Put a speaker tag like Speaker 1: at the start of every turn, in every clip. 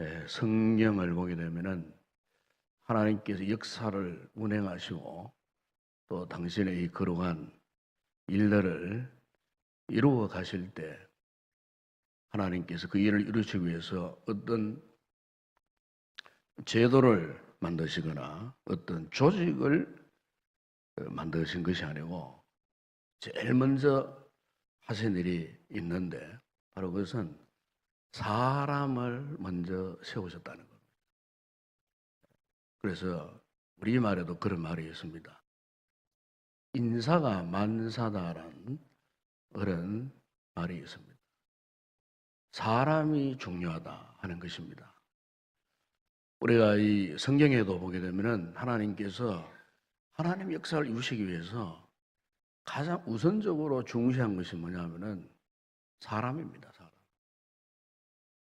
Speaker 1: 예, 성경을 보게 되면은 하나님께서 역사를 운행하시고 또 당신의 이 거룩한 일들을 이루어 가실 때 하나님께서 그 일을 이루시기 위해서 어떤 제도를 만드시거나 어떤 조직을 어, 만드신 것이 아니고 제일 먼저 하신 일이 있는데 바로 그것은 사람을 먼저 세우셨다는 겁니다. 그래서 우리말에도 그런 말이 있습니다. 인사가 만사다라는 그런 말이 있습니다. 사람이 중요하다 하는 것입니다. 우리가 이 성경에도 보게 되면은 하나님께서 하나님 역사를 이루시기 위해서 가장 우선적으로 중시한 것이 뭐냐면은 사람입니다.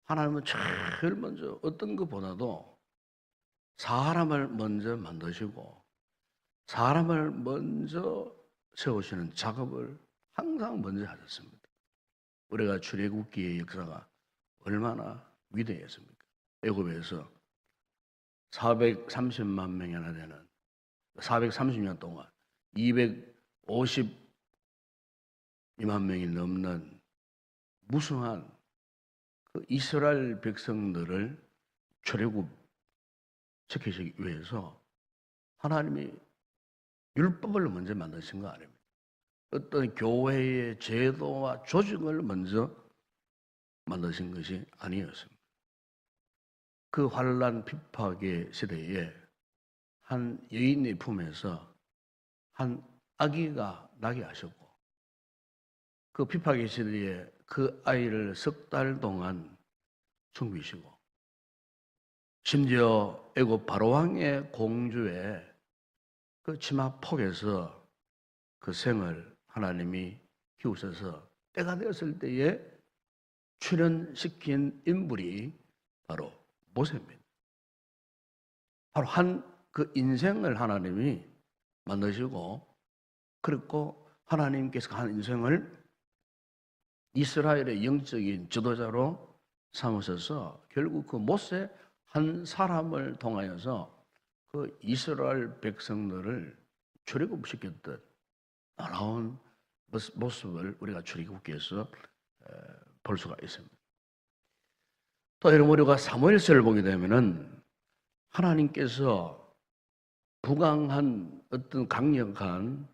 Speaker 1: 하나님은 제일 먼저 어떤 것보다도 사람을 먼저 만드시고 사람을 먼저 세우시는 작업을 항상 먼저 하셨습니다. 우리가 출애굽기의 역사가 얼마나 위대했습니까? 애굽에서 430만 명이나 되는 430년 동안 252만 명이 넘는 무수한 그 이스라엘 백성들을 출애굽 시키시기 위해서 하나님이 율법을 먼저 만드신 거 아닙니다. 어떤 교회의 제도와 조직을 먼저 만드신 것이 아니었습니다. 그 환란 핍박의 시대에 한 여인의 품에서 한 아기가 나게 하셨고 그 핍박의 시대에 그 아이를 석 달 동안 숨기시고 심지어 애굽 바로왕의 공주의 그 치마 폭에서 그 생을 하나님이 키우셔서 때가 되었을 때에 출현시킨 인물이 바로 모세입니다. 바로 한 그 인생을 하나님이 만드시고 그리고 하나님께서 한 인생을 이스라엘의 영적인 지도자로 삼으셔서 결국 그 모세 한 사람을 통하여서 그 이스라엘 백성들을 출애굽 시켰던 놀라운 모습을 우리가 출애굽기에서 볼 수가 있습니다. 또 여러분 우리가 사무엘서를 보게 되면은 하나님께서 부강한 어떤 강력한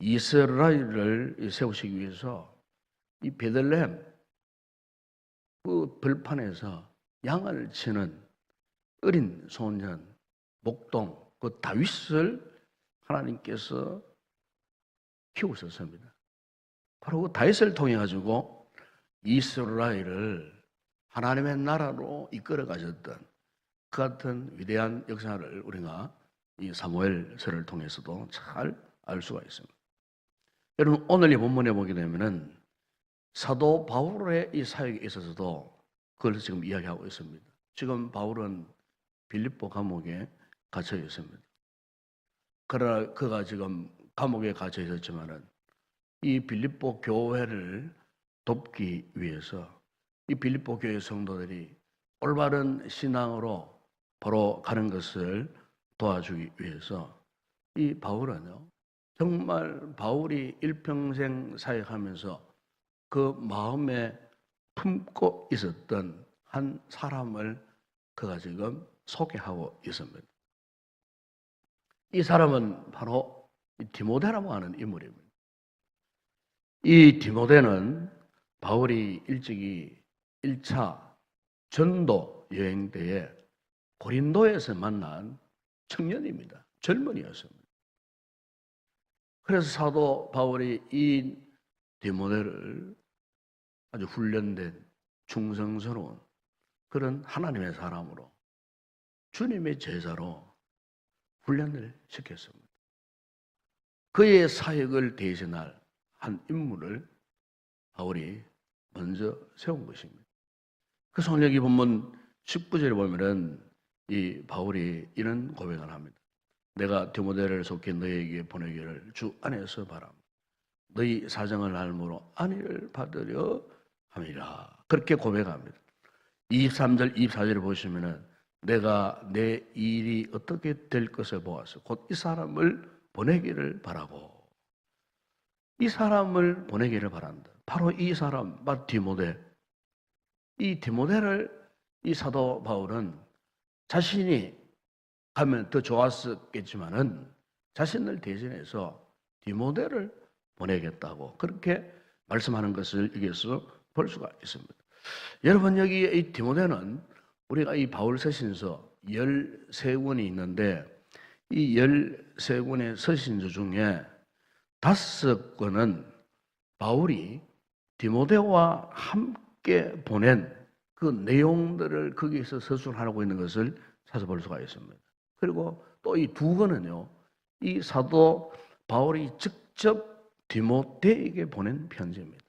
Speaker 1: 이스라엘을 세우시기 위해서 이 베들레헴 그 벌판에서 양을 치는 어린 소년 목동 그 다윗을 하나님께서 키우셨습니다. 바로 그 다윗을 통해 가지고 이스라엘을 하나님의 나라로 이끌어 가셨던 그 같은 위대한 역사를 우리가 이 사무엘서를 통해서도 잘 알 수가 있습니다. 여러분 오늘 이 본문에 보게 되면은 사도 바울의 이 사역에 있어서도 그걸 지금 이야기하고 있습니다. 지금 바울은 빌립보 감옥에 갇혀 있습니다. 그러나 그가 지금 감옥에 갇혀 있었지만은 이 빌립보 교회를 돕기 위해서 이 빌립보 교회 성도들이 올바른 신앙으로 바로 가는 것을 도와주기 위해서 이 바울은요 정말 바울이 일평생 사역하면서 그 마음에 품고 있었던 한 사람을 그가 지금 소개하고 있습니다. 이 사람은 바로 디모데라고 하는 인물입니다. 이 디모데는 바울이 일찍이 1차 전도 여행 때에 고린도에서 만난 청년입니다. 젊은이였습니다. 그래서 사도 바울이 이 디모데를 아주 훈련된 충성스러운 그런 하나님의 사람으로 주님의 제자로 훈련을 시켰습니다. 그의 사역을 대신할 한 인물을 바울이 먼저 세운 것입니다. 그래서 오늘 여기 보면 19절에 보면은 이 바울이 이런 고백을 합니다. 내가 디모데를 속해 너에게 보내기를 주 안에서 바랍니다. 너희 사정을 알므로 안위를 받으려 함이라. 그렇게 고백합니다. 23절, 24절을 보시면은 내가 내 일이 어떻게 될 것을 보아서 곧 이 사람을 보내기를 바라고 이 사람을 보내기를 바란다. 바로 이 사람, 막 디모데. 이 디모데를 이 사도 바울은 자신이 가면 더 좋았었겠지만은 자신을 대신해서 디모데를 보내겠다고 그렇게 말씀하는 것을 여기서 볼 수가 있습니다. 여러분 여기 이 디모데는 우리가 이 바울 서 신서 13권이 있는데 이 13권의 서신서 중에 다섯 권은 바울이 디모데와 함께 보낸 그 내용들을 거기에서 서술하고 있는 것을 찾아볼 수가 있습니다. 그리고 또 이 두 권은요, 이 사도 바울이 직접 디모데에게 보낸 편지입니다.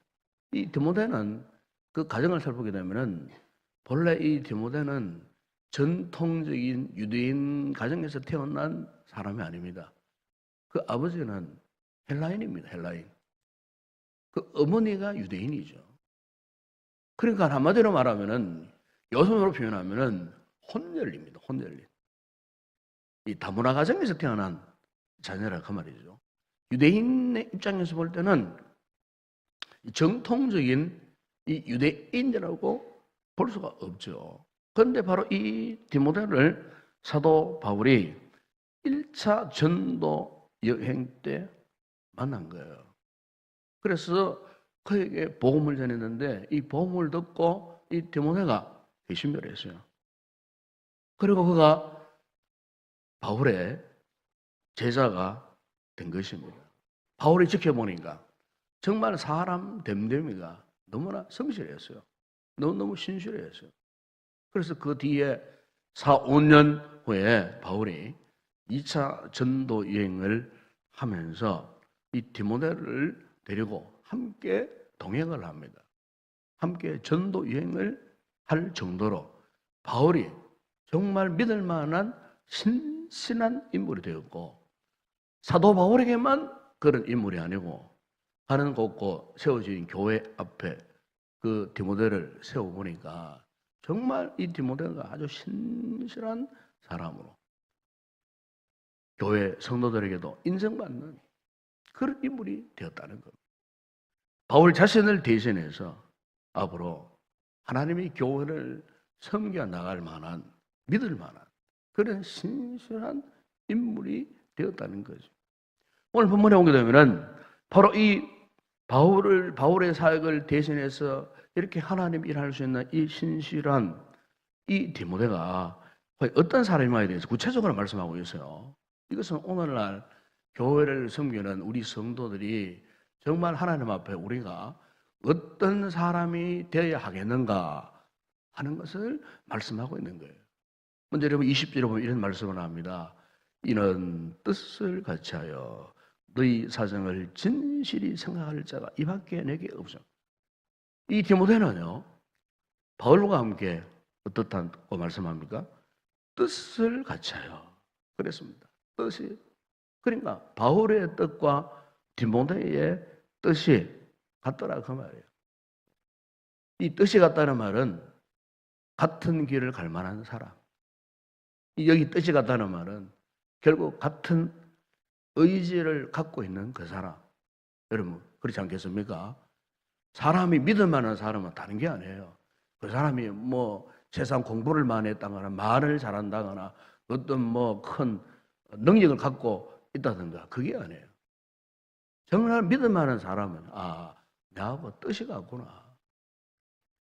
Speaker 1: 이 디모데는 그 가정을 살펴보게 되면은 본래 이 디모데는 전통적인 유대인 가정에서 태어난 사람이 아닙니다. 그 아버지는 헬라인입니다. 헬라인. 그 어머니가 유대인이죠. 그러니까 한마디로 말하면은 여성으로 표현하면은 혼혈입니다. 혼혈린. 이 다문화 가정에서 태어난 자녀라 그 말이죠. 유대인의 입장에서 볼 때는 정통적인 이 유대인이라고 볼 수가 없죠. 그런데 바로 이 디모데를 사도 바울이 1차 전도 여행 때 만난 거예요. 그래서 그에게 복음을 전했는데 이 복음을 듣고 이 디모데가 회심을 했어요. 그리고 그가 바울의 제자가 된 것입니다. 바울이 지켜보니까 정말 사람 됨됨이가 너무나 성실했어요. 너무너무 신실했어요. 그래서 그 뒤에 4, 5년 후에 바울이 2차 전도 여행을 하면서 이 디모데를 데리고 함께 동행을 합니다. 함께 전도 여행을 할 정도로 바울이 정말 믿을 만한 신신한 인물이 되었고 사도 바울에게만 그런 인물이 아니고 가는 곳곳 세워진 교회 앞에 그 디모데를 세워 보니까 정말 이 디모데가 아주 신실한 사람으로 교회 성도들에게도 인정받는 그런 인물이 되었다는 겁니다. 바울 자신을 대신해서 앞으로 하나님의 교회를 섬겨 나갈 만한 믿을 만한 그런 신실한 인물이 되었다는 거죠. 오늘 본문에 오게 되면은 바로 이 바울을 바울의 사역을 대신해서 이렇게 하나님 일할 수 있는 이 신실한 이 디모데가 어떤 사람인가에 대해서 구체적으로 말씀하고 있어요. 이것은 오늘날 교회를 섬기는 우리 성도들이 정말 하나님 앞에 우리가 어떤 사람이 되어야 하겠는가 하는 것을 말씀하고 있는 거예요. 먼저 여러분 20절에 보면 이런 말씀을 합니다. 이는 뜻을 같이 하여 너희 사정을 진실히 생각할 자가 이 밖에 내게 없어. 이 디모데는요, 바울과 함께 어떻다고 말씀합니까? 뜻을 같이하여. 그랬습니다. 뜻이. 그러니까 바울의 뜻과 디모데의 뜻이 같더라 그 말이에요. 이 뜻이 같다는 말은 같은 길을 갈 만한 사람. 여기 뜻이 같다는 말은 결국 같은 의지를 갖고 있는 그 사람. 여러분, 그렇지 않겠습니까? 사람이 믿을 만한 사람은 다른 게 아니에요. 그 사람이 뭐 세상 공부를 많이 했다거나 말을 잘한다거나 어떤 뭐 큰 능력을 갖고 있다든가 그게 아니에요. 정말 믿을 만한 사람은 아, 나하고 뜻이 같구나.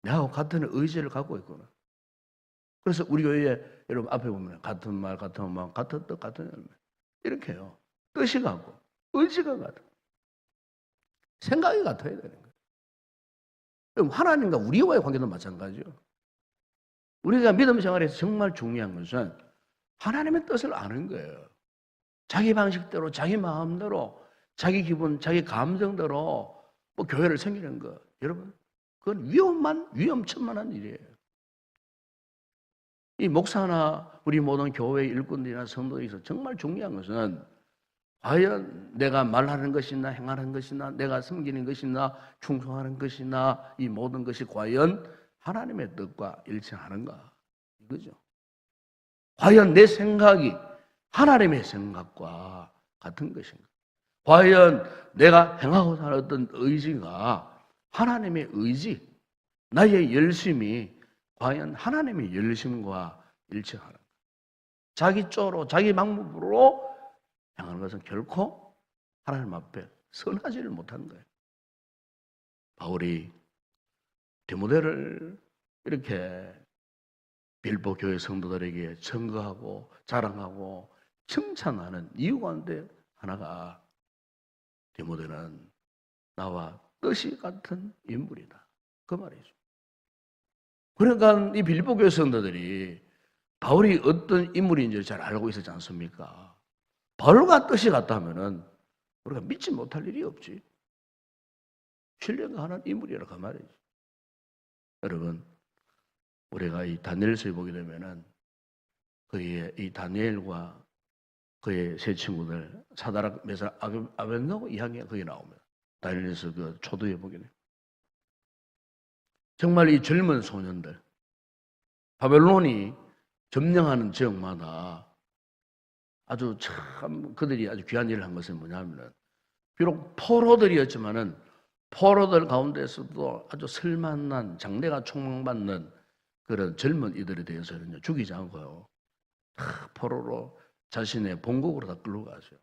Speaker 1: 나하고 같은 의지를 갖고 있구나. 그래서 우리 교회에 여러분 앞에 보면 같은 말, 같은 마음, 같은 뜻, 같은 열매 이렇게 해요. 뜻이 같고 의지가 같고 생각이 같아야 되는 거예요. 그럼 하나님과 우리와의 관계도 마찬가지죠. 우리가 믿음 생활에서 정말 중요한 것은 하나님의 뜻을 아는 거예요. 자기 방식대로, 자기 마음대로, 자기 기분, 자기 감정대로 뭐 교회를 생기는 거. 여러분, 그건 위험만, 위험천만한 일이에요. 이 목사나 우리 모든 교회 일꾼들이나 성도에서 정말 중요한 것은 과연 내가 말하는 것이나 행하는 것이나 내가 섬기는 것이나 충성하는 것이나 이 모든 것이 과연 하나님의 뜻과 일치하는가? 이거죠. 과연 내 생각이 하나님의 생각과 같은 것인가? 과연 내가 행하고 어떤 의지가 하나님의 의지, 나의 열심이 과연 하나님의 열심과 일치하는가? 자기 쪽으로, 자기 방법으로 향하는 것은 결코 하나님 앞에 선하지를 못한 거예요. 바울이 디모데를 이렇게 빌보 교회 성도들에게 증거하고 자랑하고 칭찬하는 이유 가운데 하나가 디모데는 나와 뜻이 같은 인물이다. 그 말이죠. 그러니까 이 빌보 교회 성도들이 바울이 어떤 인물인지 잘 알고 있었지 않습니까? 바울과 뜻이 같다면은 우리가 믿지 못할 일이 없지. 신뢰가 하는 인물이라 그 말이지. 여러분, 우리가 이 다니엘서에 보게 되면은 그의 이 다니엘과 그의 세 친구들 사다락 메사 아벤노고 이야기가 거기 나옵니다. 다니엘서 그 초도에 보게 돼. 정말 이 젊은 소년들 바벨론이 점령하는 지역마다 아주 참 그들이 아주 귀한 일을 한 것은 뭐냐면은 비록 포로들이었지만은 포로들 가운데서도 아주 쓸만한 장래가 촉망받는 그런 젊은 이들에 대해서는요 죽이지 않고요 다 포로로 자신의 본국으로 다 끌고 가죠.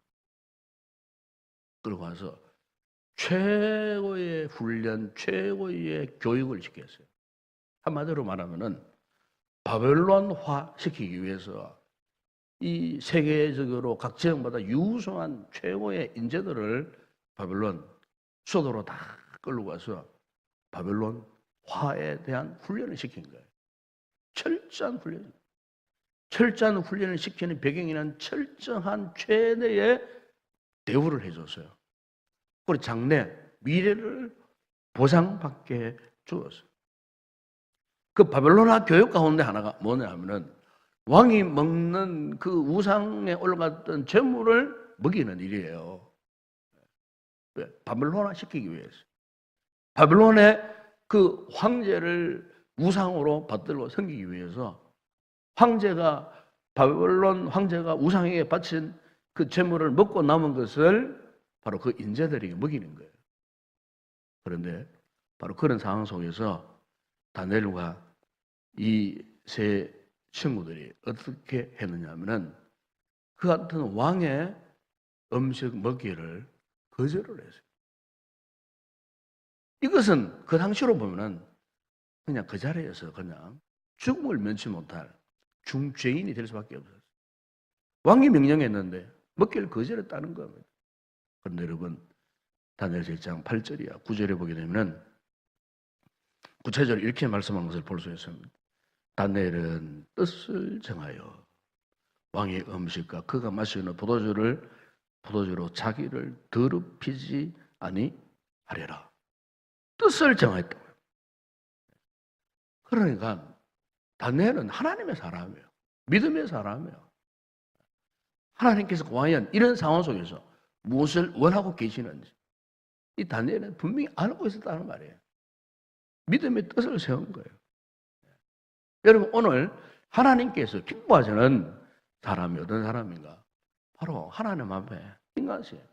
Speaker 1: 끌고 가서 최고의 훈련, 최고의 교육을 시켰어요. 한마디로 말하면은 바벨론화 시키기 위해서 이 세계적으로 각 지역마다 유수한 최고의 인재들을 바벨론 수도로 다 끌고 가서 바벨론 화에 대한 훈련을 시킨 거예요. 철저한 훈련. 철저한 훈련을 시키는 배경에는 철저한 최대의 대우를 해줬어요. 그리고 장래, 미래를 보상받게 주었어요. 그 바벨론화 교육 가운데 하나가 뭐냐 하면은 왕이 먹는 그 우상에 올라갔던 재물을 먹이는 일이에요. 왜? 바벨론화 시키기 위해서. 바벨론의 그 황제를 우상으로 받들고 섬기기 위해서 황제가 바벨론 황제가 우상에게 바친 그 재물을 먹고 남은 것을 바로 그 인재들에게 먹이는 거예요. 그런데 바로 그런 상황 속에서 다니엘과 이 세 친구들이 어떻게 했느냐 하면은 그 같은 왕의 음식 먹기를 거절을 했어요. 이것은 그 당시로 보면은 그냥 그 자리에서 그냥 죽음을 면치 못할 중죄인이 될 수밖에 없었어요. 왕이 명령했는데 먹기를 거절했다는 겁니다. 그런데 여러분 다니엘 7장 8절이야 9절에 보게 되면은 구체적으로 이렇게 말씀한 것을 볼 수 있습니다. 다니엘은 뜻을 정하여 왕의 음식과 그가 마시는 포도주를 포도주로 자기를 더럽히지 아니하리라. 뜻을 정했다. 그러니까 다니엘은 하나님의 사람이에요. 믿음의 사람이에요. 하나님께서 과연 이런 상황 속에서 무엇을 원하고 계시는지 이 다니엘은 분명히 알고 있었다는 말이에요. 믿음의 뜻을 세운 거예요. 여러분 오늘 하나님께서 기뻐하시는 사람이 어떤 사람인가? 바로 하나님 앞에 인간이에요.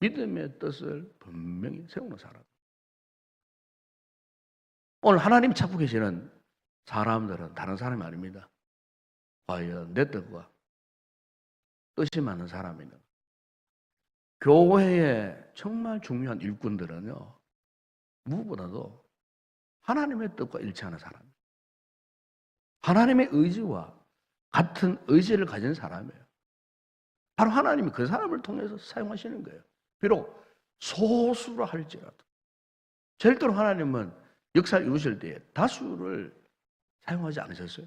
Speaker 1: 믿음의 뜻을 분명히 세우는 사람. 오늘 하나님 찾고 계시는 사람들은 다른 사람이 아닙니다. 과연 내 뜻과 뜻이 많은 사람이는 교회에 정말 중요한 일꾼들은요 무엇보다도 하나님의 뜻과 일치하는 사람, 하나님의 의지와 같은 의지를 가진 사람이에요. 바로 하나님이 그 사람을 통해서 사용하시는 거예요. 비록 소수로 할지라도 절대로 하나님은 역사를 이루실 때 다수를 사용하지 않으셨어요.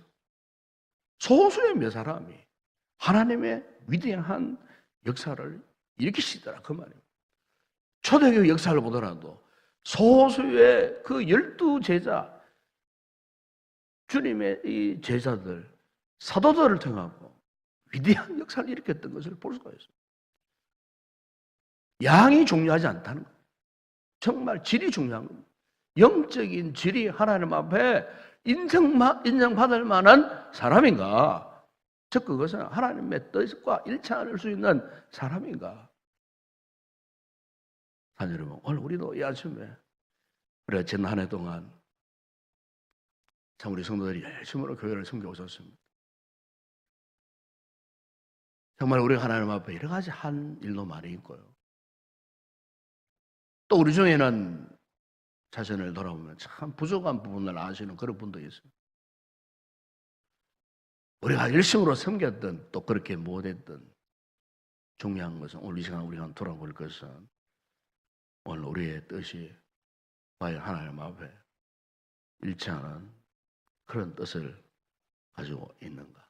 Speaker 1: 소수의 몇 사람이 하나님의 위대한 역사를 일으키시더라 그 말이에요. 초대교회 역사를 보더라도 소수의 그 열두 제자 주님의 이 제자들 사도들을 통하고 위대한 역사를 일으켰던 것을 볼 수가 있어요. 양이 중요하지 않다는 거예요. 정말 질이 중요한 겁니다. 영적인 질이 하나님 앞에 인정받을 만한 사람인가? 즉 그것은 하나님의 뜻과 일치할 수 있는 사람인가? 한 여러분 오늘 우리도 이 아침에 우리가 지난 한 해 동안 참 우리 성도들이 열심으로 교회를 섬겨 오셨습니다. 정말 우리가 하나님 앞에 여러 가지 한 일도 많이 있고요. 또 우리 중에는 자신을 돌아보면 참 부족한 부분을 아시는 그런 분도 있어요. 우리가 열심으로 섬겼던 또 그렇게 못했던 중요한 것은 오늘 이 시간 우리가 돌아볼 것은 오늘 우리의 뜻이 과연 하나님 앞에 일치하는 그런 뜻을 가지고 있는가?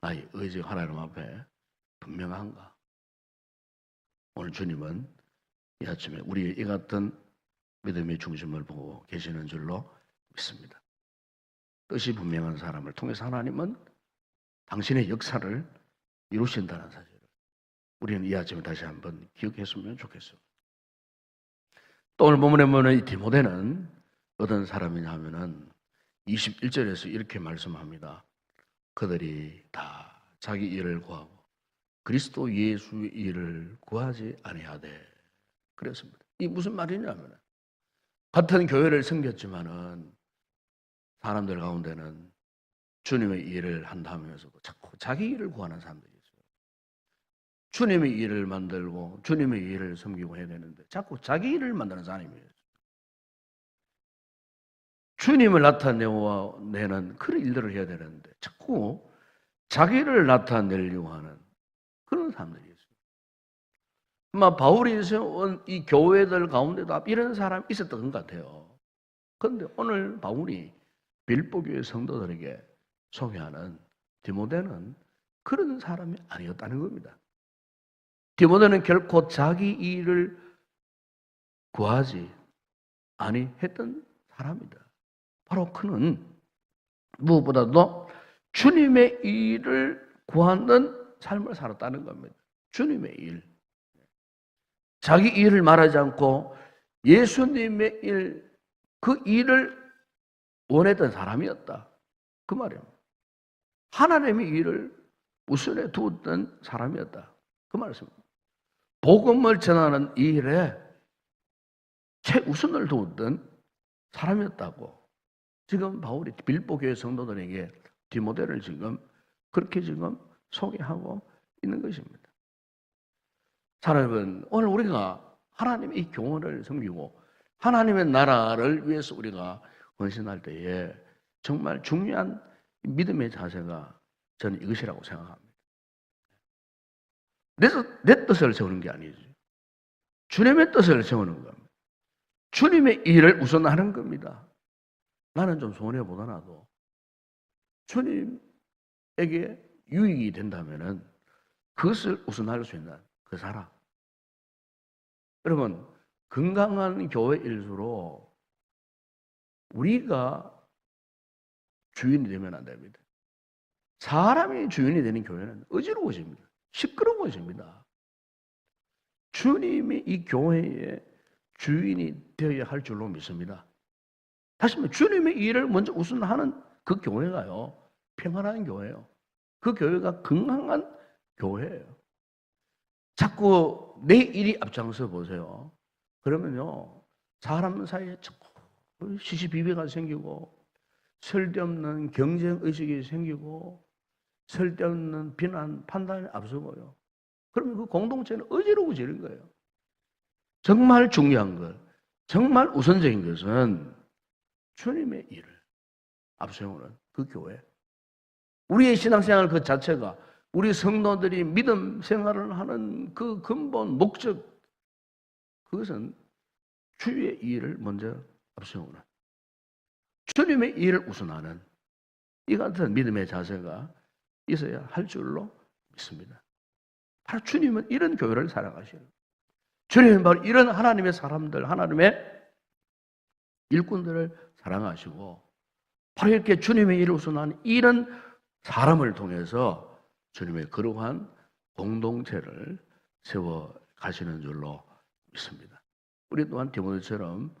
Speaker 1: 나의 의지가 하나님 앞에 분명한가? 오늘 주님은 이 아침에 우리의 이 같은 믿음의 중심을 보고 계시는 줄로 믿습니다. 뜻이 분명한 사람을 통해서 하나님은 당신의 역사를 이루신다는 사실을 우리는 이 아침에 다시 한번 기억했으면 좋겠습니다. 또 오늘 본문에 보면 이 디모데는 어떤 사람이냐 하면은 21절에서 이렇게 말씀합니다. 그들이 다 자기 일을 구하고 그리스도 예수의 일을 구하지 아니하되 그랬습니다. 이 무슨 말이냐면 같은 교회를 섬겼지만은 사람들 가운데는 주님의 일을 한다면서도 자꾸 자기 일을 구하는 사람들이 있어요. 주님의 일을 만들고 주님의 일을 섬기고 해야 되는데 자꾸 자기 일을 만드는 사람이에요. 주님을 나타내고 내는 그런 일들을 해야 되는데 자꾸 자기를 나타내려고 하는 그런 사람들이 있어요. 아마 바울이 세운 이 교회들 가운데도 이런 사람이 있었던 것 같아요. 그런데 오늘 바울이 빌보교의 성도들에게 소개하는 디모데는 그런 사람이 아니었다는 겁니다. 디모데는 결코 자기 일을 구하지 아니 했던 사람이다. 바로 그는 무엇보다도 주님의 일을 구하는 삶을 살았다는 겁니다. 주님의 일. 자기 일을 말하지 않고 예수님의 일, 그 일을 원했던 사람이었다. 그 말이에요. 하나님의 일을 우선에 두었던 사람이었다. 그 말씀입니다. 복음을 전하는 이 일에 최우선을 두었던 사람이었다고. 지금 바울이 빌보 교회 성도들에게 디모데를 지금 그렇게 지금 소개하고 있는 것입니다. 여러분, 오늘 우리가 하나님의 이 교훈을 섬기고 하나님의 나라를 위해서 우리가 헌신할 때에 정말 중요한 믿음의 자세가 저는 이것이라고 생각합니다. 내, 내 뜻을 세우는 게 아니지. 주님의 뜻을 세우는 겁니다. 주님의 일을 우선하는 겁니다. 나는 좀 손해 보더라도 주님에게 유익이 된다면 그것을 우선할 수 있는 그 사람. 여러분, 건강한 교회일수록 우리가 주인이 되면 안 됩니다. 사람이 주인이 되는 교회는. 시끄러운 것입니다. 주님이 이 교회의 주인이 되어야 할 줄로 믿습니다. 다시 말해 주님의 일을 먼저 우선하는 그 교회가요. 평안한 교회예요. 그 교회가 건강한 교회예요. 자꾸 내 일이 앞장서 보세요. 그러면요. 사람 사이에 자꾸 시시비비가 생기고 쓸데없는 경쟁 의식이 생기고 쓸데없는 비난 판단이 앞서고요. 그러면 그 공동체는 어지러워지는 거예요. 정말 중요한 것, 정말 우선적인 것은 주님의 일을 앞세우는 그 교회. 우리의 신앙생활 그 자체가 우리 성도들이 믿음 생활을 하는 그 근본 목적, 그것은 주의 일을 먼저 앞세우는 주님의 일을 우선하는 이 같은 믿음의 자세가 있어야 할 줄로 믿습니다. 바로 주님은 이런 교회를 사랑하시는 주님은 바로 이런 하나님의 사람들, 하나님의 일꾼들을 사랑하시고 바로 이렇게 주님의 일을 우선하는 이런 사람을 통해서 주님의 그러한 공동체를 세워 가시는 줄로 믿습니다. 우리 또한 디모데처럼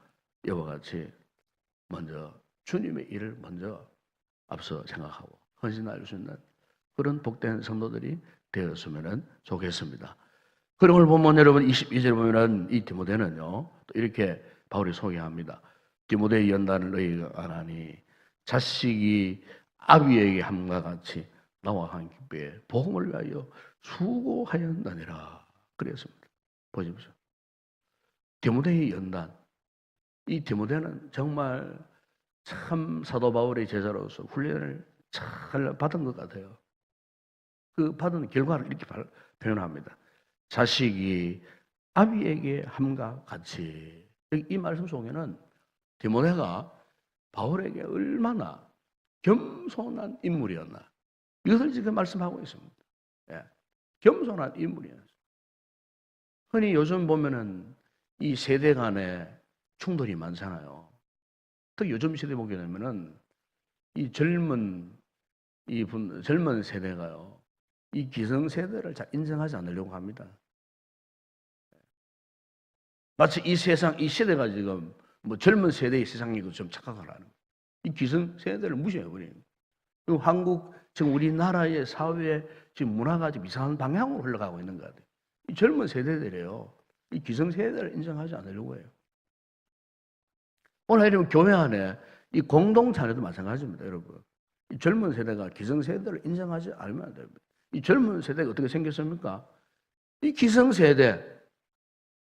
Speaker 1: 이와 같이 먼저 주님의 일을 먼저 앞서 생각하고 헌신할 수 있는 그런 복된 성도들이 되었으면 좋겠습니다. 걸 보면 여러분 22절 보면은 이 디모데는요 또 이렇게 바울이 소개합니다. 디모데의 연단을 너희가 안 하니 자식이 아비에게 함과 같이 나와 함께 복음을 위하여 수고하였느니라 그랬습니다. 보십시오. 디모데의 연단. 이 디모데는 정말 참 사도 바울의 제자로서 훈련을 잘 받은 것 같아요. 그 받은 결과를 이렇게 발- 표현합니다. 자식이 아비에게 함과 같이 이 말씀 속에는 디모데가 바울에게 얼마나 겸손한 인물이었나 이것을 지금 말씀하고 있습니다. 예, 겸손한 인물이었어요. 흔히 요즘 보면은 이 세대 간에 충돌이 많잖아요. 특히 요즘 시대 보게 되면은 이 젊은 이 분, 젊은 세대가요. 이 기성 세대를 잘 인정하지 않으려고 합니다. 마치 이 세상, 이 시대가 지금 뭐 젊은 세대의 세상이고 좀 착각하라는. 이 기성 세대를 무시해버리는 거예요. 한국, 지금 우리나라의 사회, 지금 문화가 지금 이상한 방향으로 흘러가고 있는 것 같아요. 이 젊은 세대들이에요. 이 기성 세대를 인정하지 않으려고 해요. 오늘 이러면 교회 안에 이 공동체에도 마찬가지입니다, 여러분. 이 젊은 세대가 기성 세대를 인정하지 않으면 안 됩니다. 이 젊은 세대가 어떻게 생겼습니까? 이 기성 세대,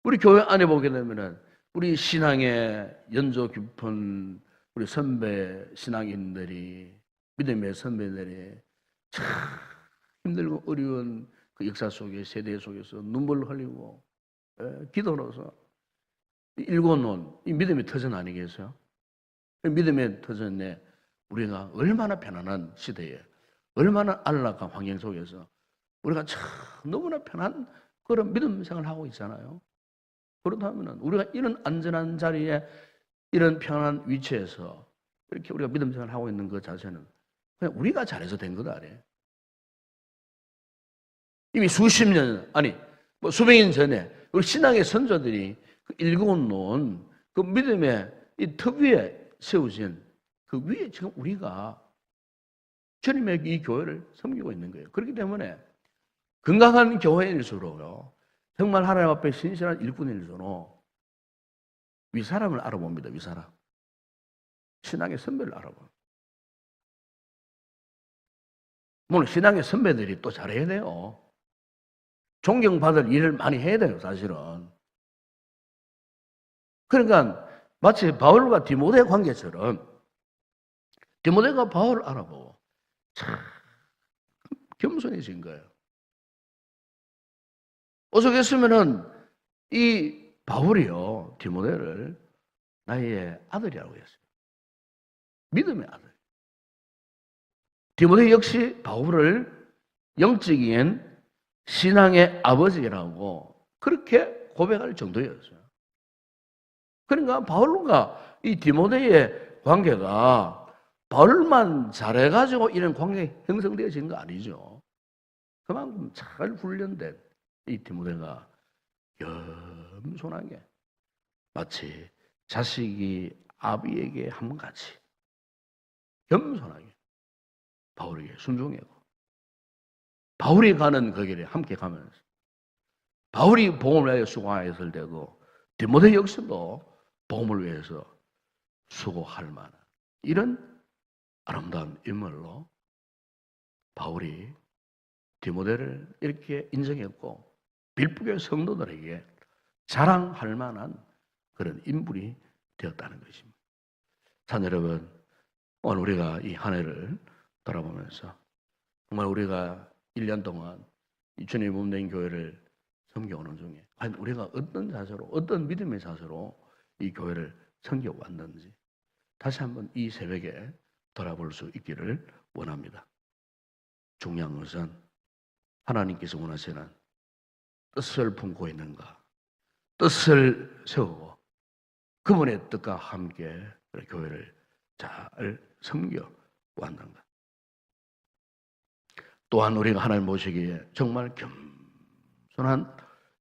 Speaker 1: 우리 교회 안에 보게 되면은 우리 신앙의 연조 깊은 우리 선배 신앙인들이 믿음의 선배들이 참 힘들고 어려운 그 역사 속에 세대 속에서 눈물을 흘리고 예, 기도로서 일궈놓은 이 믿음의 터전 아니겠어요? 그 믿음의 터전에 우리가 얼마나 편안한 시대에 얼마나 안락한 환경 속에서 우리가 참 너무나 편한 그런 믿음 생활을 하고 있잖아요. 그렇다면 우리가 이런 안전한 자리에 이런 편안한 위치에서 이렇게 우리가 믿음 생활을 하고 있는 것 자체는 그냥 우리가 잘해서 된것 아니에요. 이미 수십 년, 아니, 뭐 수백 년 전에 우리 신앙의 선조들이 그 일궈놓은 그 믿음의 이터 위에 세우신 그 위에 지금 우리가 주님의 이 교회를 섬기고 있는 거예요. 그렇기 때문에 건강한 교회일수록요, 정말 하나님 앞에 신실한 일꾼일수록 위사람을 알아봅니다, 위사람. 신앙의 선배를 알아봅니다. 물론 신앙의 선배들이 또 잘해야 돼요. 존경받을 일을 많이 해야 돼요, 사실은. 그러니까 마치 바울과 디모데 관계처럼 디모데가 바울을 알아보고 참 겸손해진 거예요. 어떻겠으면은 이 바울이요 디모데를 나의 아들이라고 했어요. 믿음의 아들. 디모데 역시 바울을 영적인 신앙의 아버지라고 그렇게 고백할 정도였어요. 그러니까 바울과 이 디모데의 관계가 바울만 잘해가지고 이런 관계 형성되어진 거 아니죠. 그만큼 잘 훈련된 이 디모데가 겸손하게 마치 자식이 아비에게 함같이 겸손하게 바울에게 순종하고 바울이 가는 그 길에 함께 가면서 바울이 복음을 위하여 수고하였을 때고 디모데 역시도 복음을 위해서 수고할 만한 이런 아름다운 인물로 바울이 디모데를 이렇게 인정했고 빌북의 성도들에게 자랑할 만한 그런 인물이 되었다는 것입니다. 자, 여러분, 오늘 우리가 이 한 해를 돌아보면서 정말 우리가 1년 동안 이 주님 몸된 교회를 섬겨오는 중에 과연 우리가 어떤 자세로, 어떤 믿음의 자세로 이 교회를 섬겨왔는지 다시 한번 이 새벽에 돌아볼 수 있기를 원합니다. 중요한 것은 하나님께서 원하시는 뜻을 품고 있는가, 뜻을 세우고 그분의 뜻과 함께 교회를 잘 섬겨 왔는가. 또한 우리가 하나님 모시기에 정말 겸손한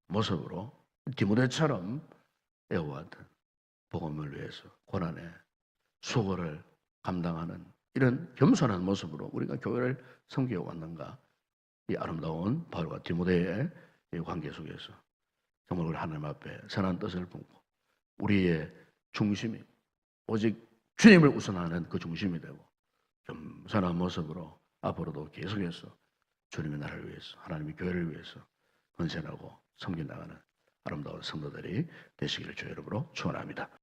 Speaker 1: 모습으로 디모데처럼 애워왔던 복음을 위해서 고난의 수고를 감당하는 이런 겸손한 모습으로 우리가 교회를 섬겨 왔는가? 이 아름다운 바울과 디모데의 이 관계 속에서 정말 우리 하나님 앞에 선한 뜻을 품고 우리의 중심이 오직 주님을 우선하는 그 중심이 되고 겸손한 모습으로 앞으로도 계속해서 주님의 나라를 위해서 하나님의 교회를 위해서 헌신하고 섬겨 나가는 아름다운 성도들이 되시기를 주의 이름으로 축원합니다.